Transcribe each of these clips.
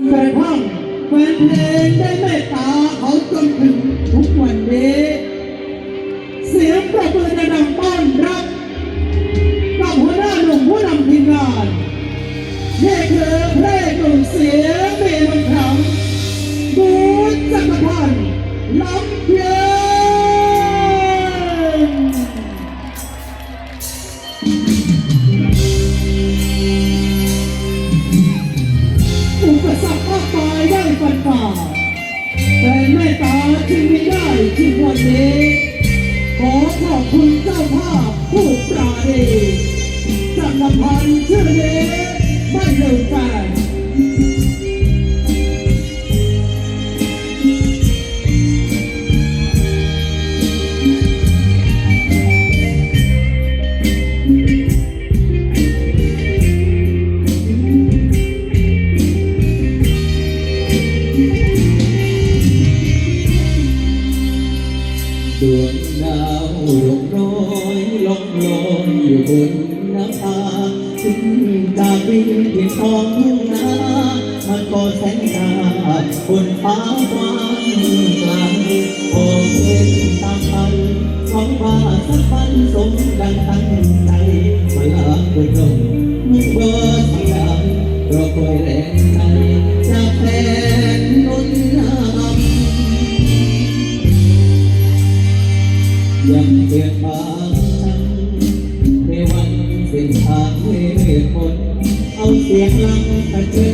กระทั่งแฟนเพลงได้เมตตาเขาจนถึงทุกวันนี้ เสียงประมือในดังต้อนรับกับหัวหน้าหนุ่มผู้นำทีมงานนี่คือเพลงกลุ่มเสียงมีมันครั้งบูธจักรพันธ์ลำเพีย ฝ่าแต่ไม่ตาที่มีได้ที่วันนี้ ขอขอบคุณเจ้าภาพผู้ปราณีจักรพันธ์ชื่อนี้ไม่ลืมแฟน ดวงดาวหลงน้อยลงลอยอยู่บนน้ำตาถึงจาวินที่ท้องทุ่งนามันก็แสงตาบนฟ้ากว้างไกลพอเห็นตามไปหวังว่าสักวันสมดังตั้งใจมาลาบนลมมึงบ่เสียรอคอยแรงใจจากแฟ ยังเกิดบางฉันในวันสิ้นทางเวทนเอาเสียงลังตะเกิน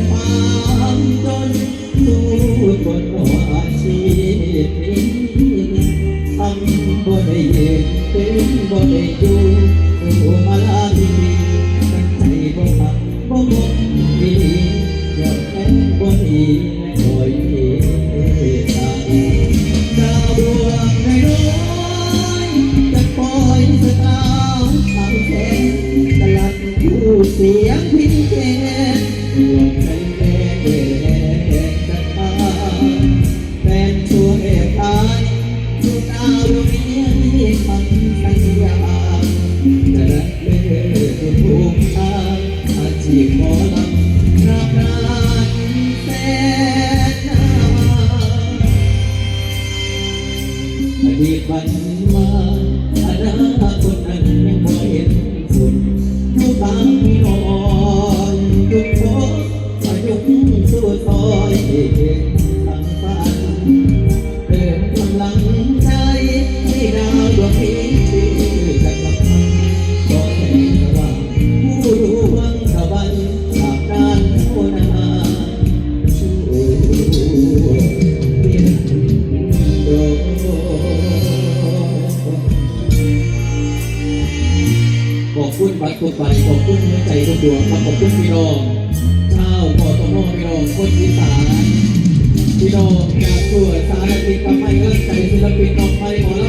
ของคนอีสานพี่น้องอยากเกิดสารติดทำไมเอิ้นใจศิลปินต่อไปหมอ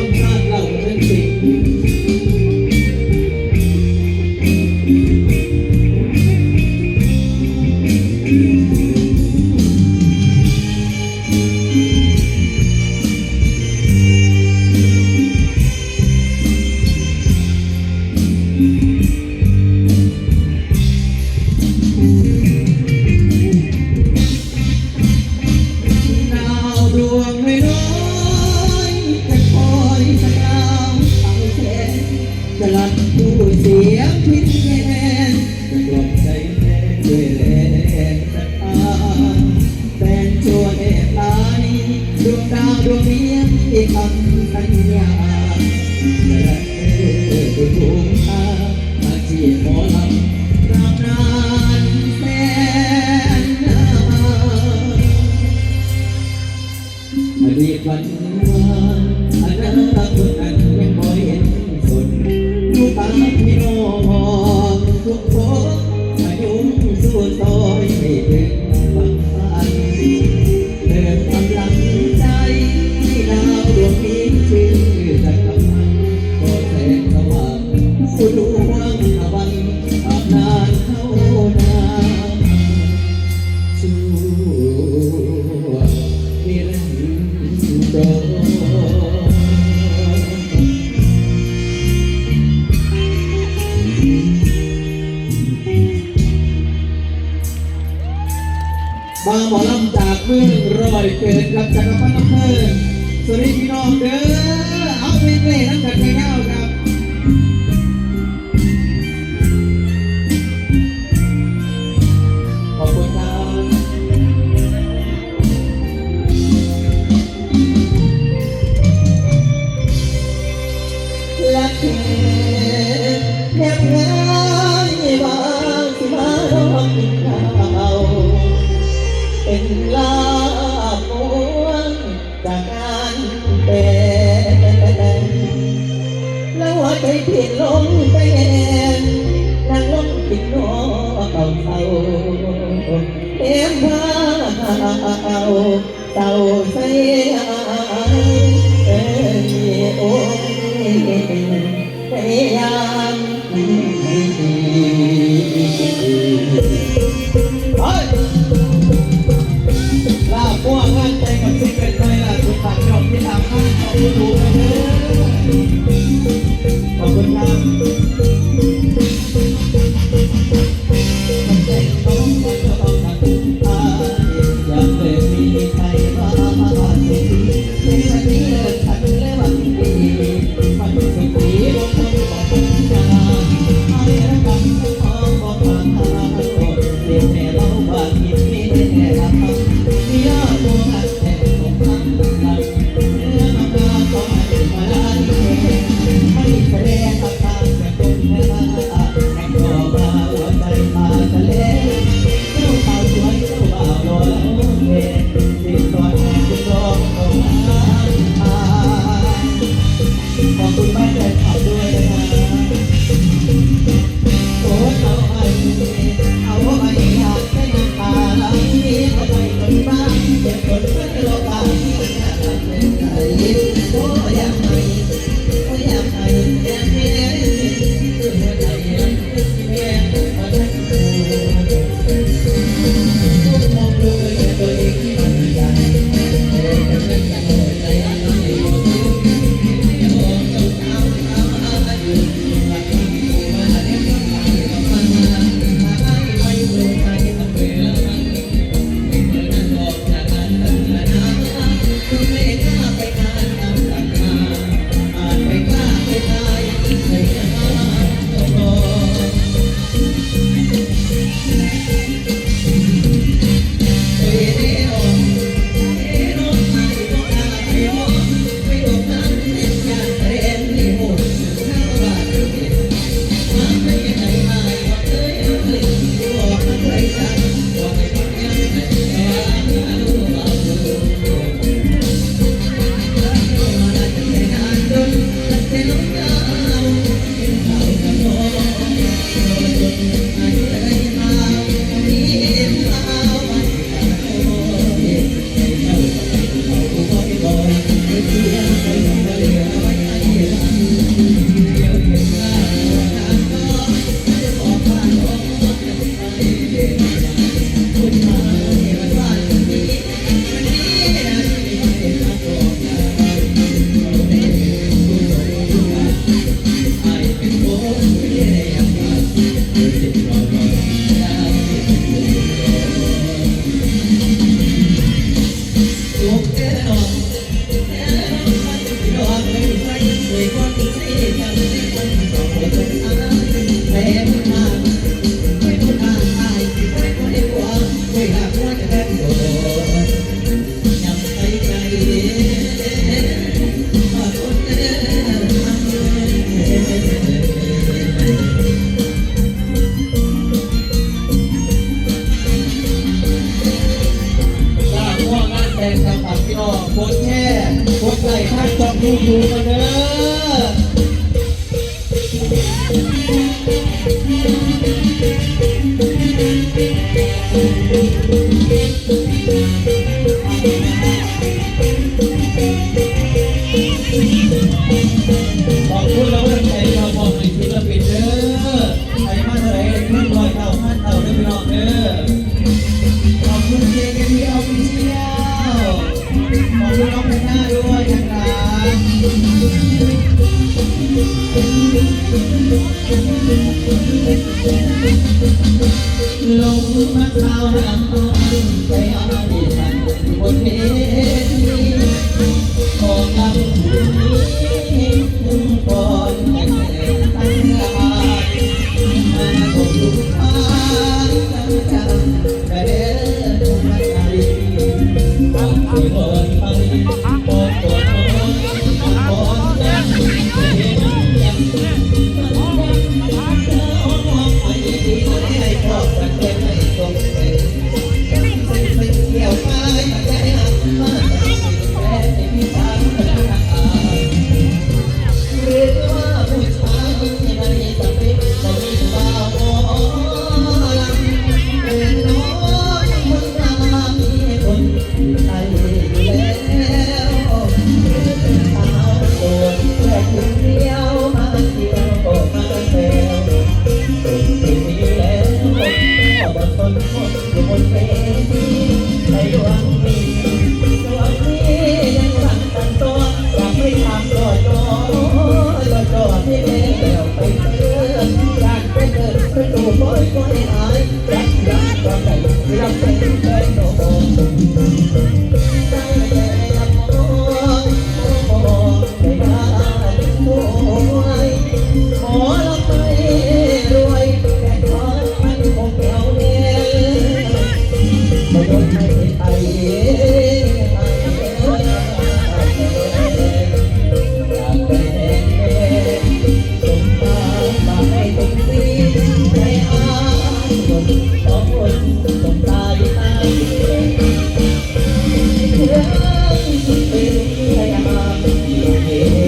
วันวานอนาคตคนนั้นยังบ่เห็นสุดอยู่ตา ฟ้าหมอลำจากเมืองรอยเกิดครับจากอำเภออำเภอสวัสดีพี่น้องเด้อเอาไปเลยนั่งกันไปเก้าครับขอบคุณครับและเธอแบบนั้ ลาบวงจากการเป็นแล้วหัวใจผิดลงไปเองนั่งลงผิดนอเก่าเศาเอ็มพาเอาเศร้าใส่เอ้ยโอ้ยเอ้ย มาเท่าไหร่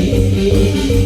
นี้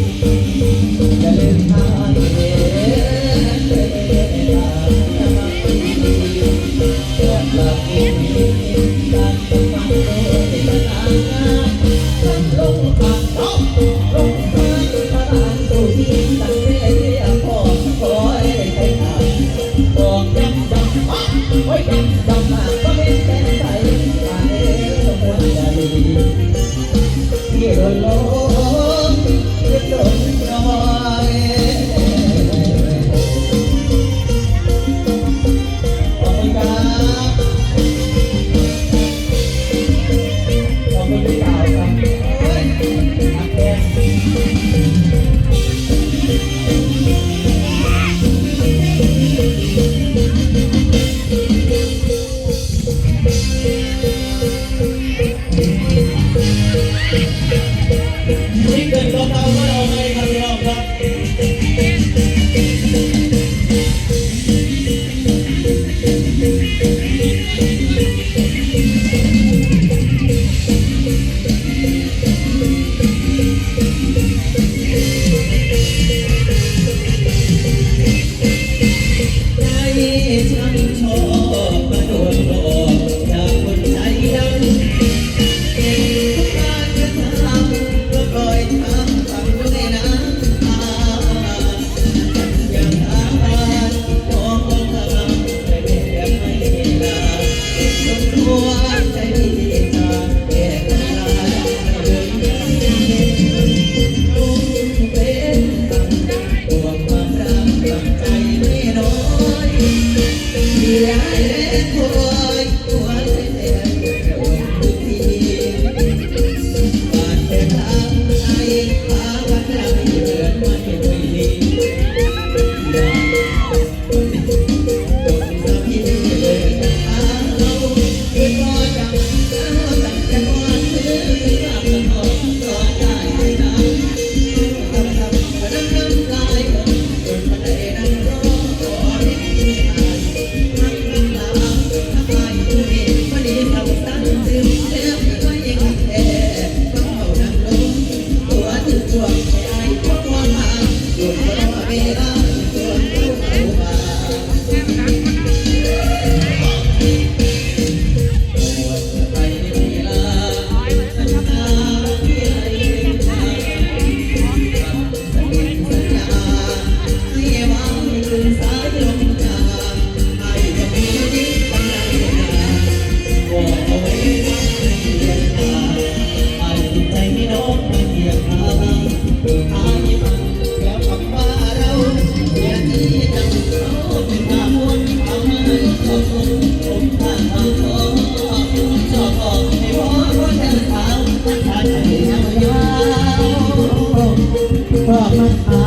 ขา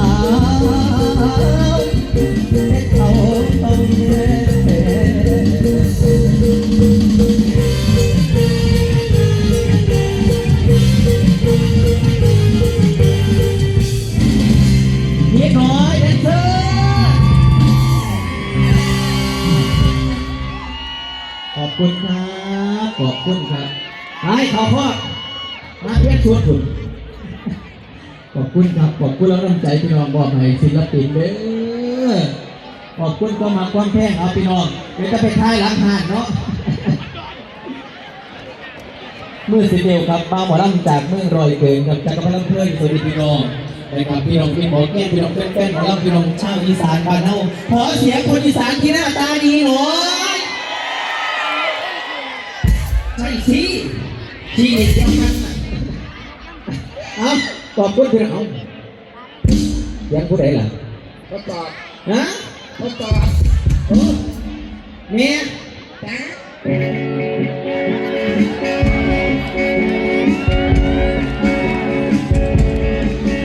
วให้เขาต้องเย็นนิดหน่อยแดนเซอร์ขอบคุณครับ ขอบคุณครับให้ขอพ่อ ชวนคุณขอบคุณครับ ขอบคุณแล้วน้ำใจพี่น้องบอกให้ศิลปินเด้อขอบคุณก็มาความแพงเอาพี่น้องเดี๋ยวจะไปท้ายหลังหานเนาะมื่อสิเดียวครับมาหมอลำจากเมืองรอยเกินกับจากกระพลังเพื่อนสวัสดีพี่น้องนะครับพี่น้องพี่หมอแก้พี่น้องแป้นๆหมอลำพี่น้องชาวอีสานบ้านเฮาขอเสียงคนอีสานที่หน้าตาดีหน่อยใช่สิที่เด็กยังมันน่ะเอาขอบคุณพี่น้องเสียงผู้ใดล่ะทดสอบฮะทดสอบโอ้เมียจ้า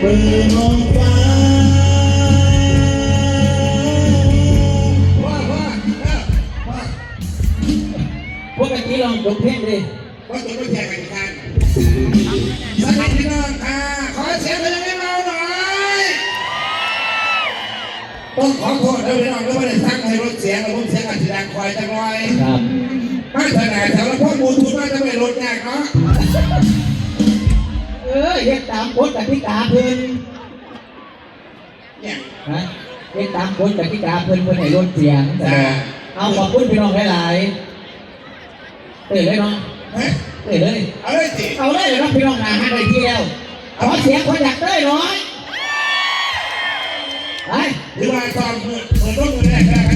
มือมองฟ้าว่าว่าว่าว่าพวกกันนี้ลองจบเพลงดิว่าตัวไม่แข่งกัน องขอโทษด้วยพี่น้องด้วยว่าได้ตั้งให้รถเสียงกับรถเสียงอาจจะดังคอยจังเลยครับไม่ถนัดแต่ว่าพวกบูทูธน่าจะไม่ลดยากเนาะเออเฮ็ดตามกฎกติกาเพิ่นเนี่ยฮะเฮ็ดตามกฎกติกาเพิ่นเพิ่นให้ลดเสียงแต่ว่าเอาขอบคุณพี่น้องหลายๆเอ้ยเลยเนาะเฮ้ยเอ้ยเลยเอาเลยสิเอาเลยเดี๋ยวเราพี่น้องหาให้ได้ที่แล้วขอเสียงคนอยากได้หน่อยไป หรือว่าตอนเปิดรถมือแรกแรกกัน